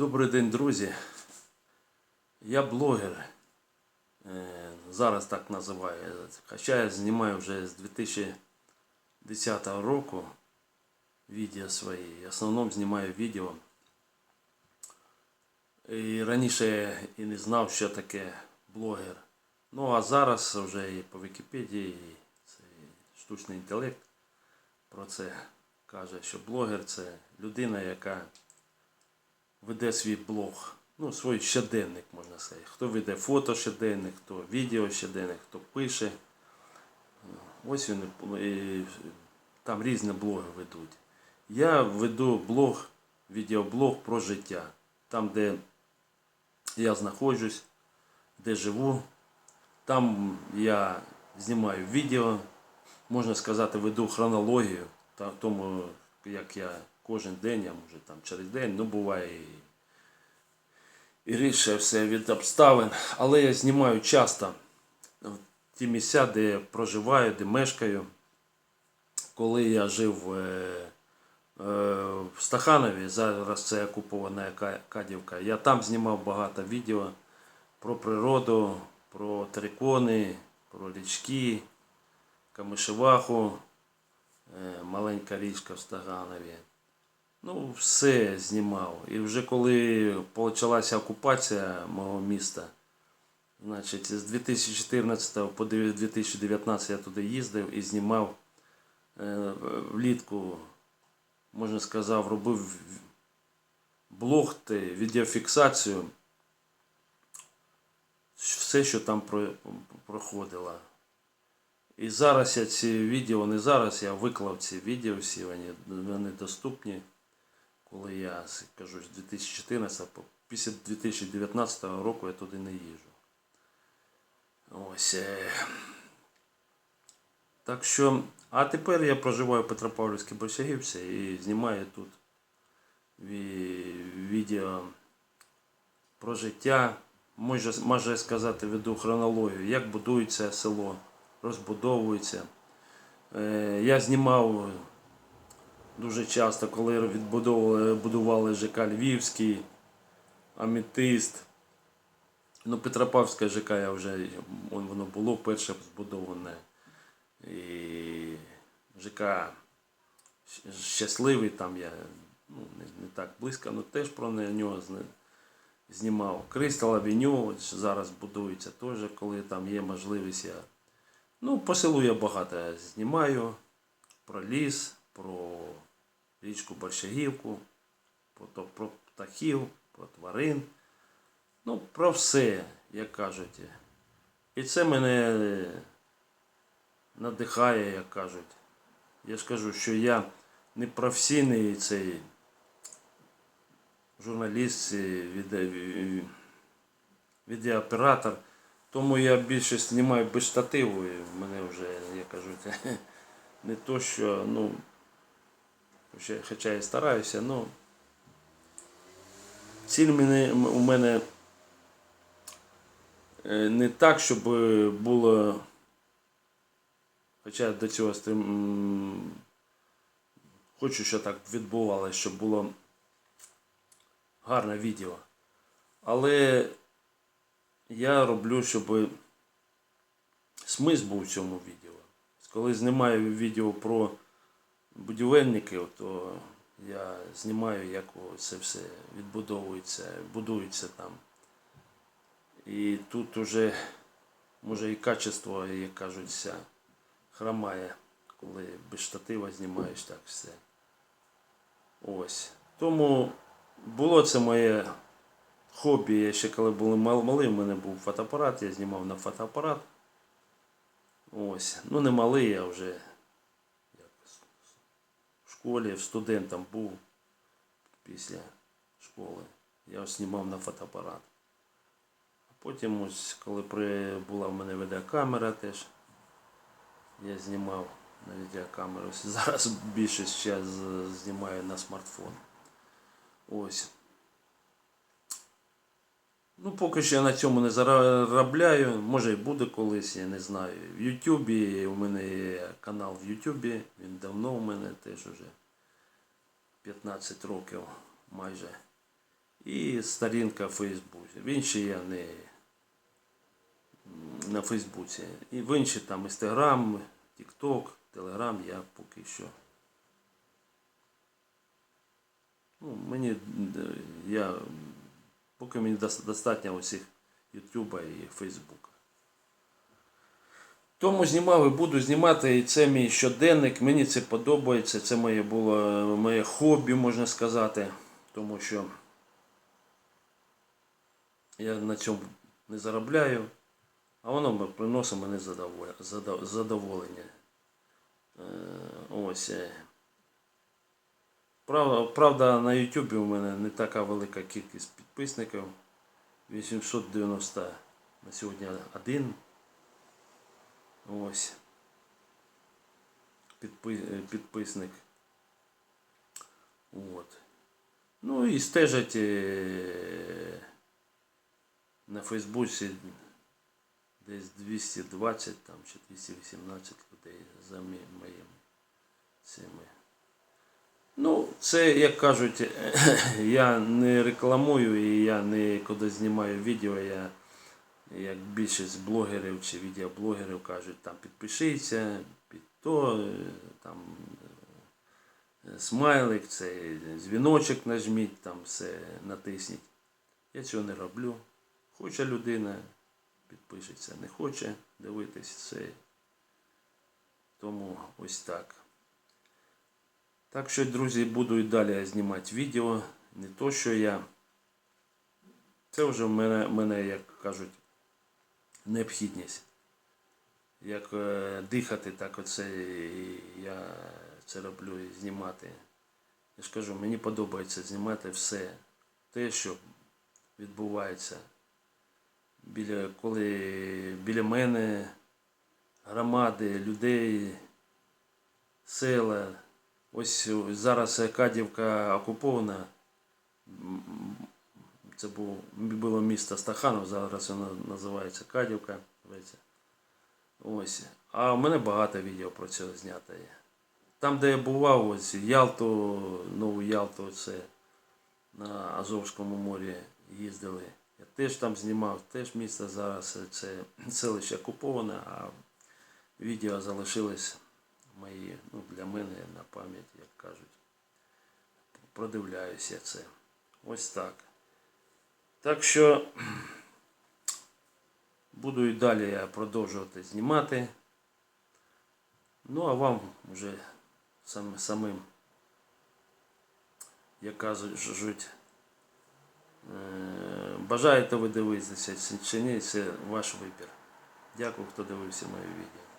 Добрий день, друзі. Я блогер. Е, Зараз так називаю. Хоча я знімаю вже з 2010 року відео свої. В основному знімаю відео. І раніше я і не знав, що таке блогер. Ну а зараз вже і по Вікіпедії, і штучний інтелект про це каже, що блогер це людина, яка веде свій блог, ну, свій щоденник, можна сказати. Хто веде фото щоденник, хто відео щоденник, хто пише. Ось вони, і там різні блоги ведуть. Я веду блог, відеоблог про життя. Там, де я знаходжусь, де живу. Там я знімаю відео, можна сказати, веду хронологію, тому як я кожен день, а може там через день, ну буває і, і рідше все від обставин. Але я знімаю часто в ті місця, де я проживаю, де мешкаю. Коли я жив е, е, в Стаханові, зараз це окупована Кадівка, я там знімав багато відео про природу, про терикони, про річки, Камишеваху, е, маленька річка в Стаганові. Ну, все знімав. І вже коли почалася окупація мого міста, значить, з 2014 по 2019 я туди їздив і знімав е, влітку, можна сказати, робив блог, відеофіксацію все, що там проходило. І зараз я ці відео, не зараз, я виклав ці відео всі, вони, вони доступні. Коли я кажу, з 2014 після 2019 року я туди не їжджу. Ось. е. Так що, а тепер я проживаю в Петропавлівській Большагівці і знімаю тут відео про життя, можна, можна сказати, веду хронологію, як будується село, розбудовується. Е, я знімав дуже часто, коли відбудовували будували ЖК Львівський, Аметист. Ну, Петропавське ЖК я вже воно було перше збудоване. І ЖК Щасливий, там я ну, не, не так близько, але теж про нього знімав. Кристал Авеню зараз будується теж, коли там є можливість. Я... Ну, по селу я багато знімаю про ліс, про річку Борщагівку, про, птахів, про тварин. Ну, про все, як кажуть. І це мене надихає, як кажуть. Я ж кажу, що я не професійний цей журналіст, е, відео- відеооператор. Тому я більше знімаю без штативу. І в мене вже, як кажуть, не то, що, ну, хоча, я стараюся, ну. Ціль мене, у мене е, не так, щоб було. Хоча до цього хочу, щоб так відбувалося, щоб було гарне відео. Але я роблю, щоб смисл був в цьому відео. Коли знімаю відео про будівельників, то я знімаю, як це все відбудовується, будується там. І тут уже може і качество, як кажуть, вся хромає, коли без штатива знімаєш так все. Ось. Тому було це моє хобі. Я ще коли були мал- малий, в мене був фотоапарат, я знімав на фотоапарат. Ось. Ну не малий, я вже школі, студентом був після школи. Я знімав на фотоапарат. А потім, ось, коли при, була в мене відеокамера теж, я знімав на відеокамеру. Зараз більшість час знімаю на смартфон. Ось. Ну, поки що я на цьому не заробляю. Може і буде колись, я не знаю. В Ютубі у мене є канал в Ютубі. Він давно у мене теж уже 15 років майже. і сторінка в Фейсбуці. В інші я не на Фейсбуці. І в інші там Інстаграм, Тікток, Телеграм я поки що. Ну, мені е, я поки мені достатньо усіх Ютуба і Фейсбука. Тому знімав і буду знімати, і це мій щоденник. Мені це подобається. Це моє було е, моє хобі, можна сказати. Тому що я на цьому не заробляю, а воно приносить мені задоволення. Е, Ось. Правда, правда, на YouTube у мене не така велика кількість підписників. 890 на сьогодні один. Ось. Підписник. От. Ну і стежать е, на Фейсбуці десь 220 там, чи 218 людей за моїми цими. Ну, це, як кажуть, я не рекламую і я не коли знімаю відео, я як більшість блогерів чи відеоблогерів кажуть, там підпишіться, під то, там смайлик, це дзвіночок нажміть, там все натисніть. Я цього не роблю. Хоче людина, підпишеться, не хоче дивитись це. Тому ось так. Так що, друзі, буду і далі знімати відео. Не то, що я. Це вже в мене, мене як кажуть, необхідність. Як е, дихати, так оце і я це роблю і знімати. Я ж кажу, мені подобається знімати все. Те, що відбувається біля, коли біля мене громади, людей, села. Ось зараз Кадівка окупована. Це було місто Стаханов, зараз воно називається Кадівка. Ось. А в мене багато відео про це знято є. Там, де я бував, ось Ялту, Нову Ялту, це на Азовському морі їздили. Я теж там знімав, теж місто зараз це селище окуповане, а відео залишились мої, мене на пам'ять, як кажуть. Продивляюся це. Ось так. Так що буду і далі я продовжувати знімати. Ну, а вам вже сам, самим, як кажуть, е, бажаєте ви дивитися чи ні, це ваш вибір. Дякую, хто дивився моє відео.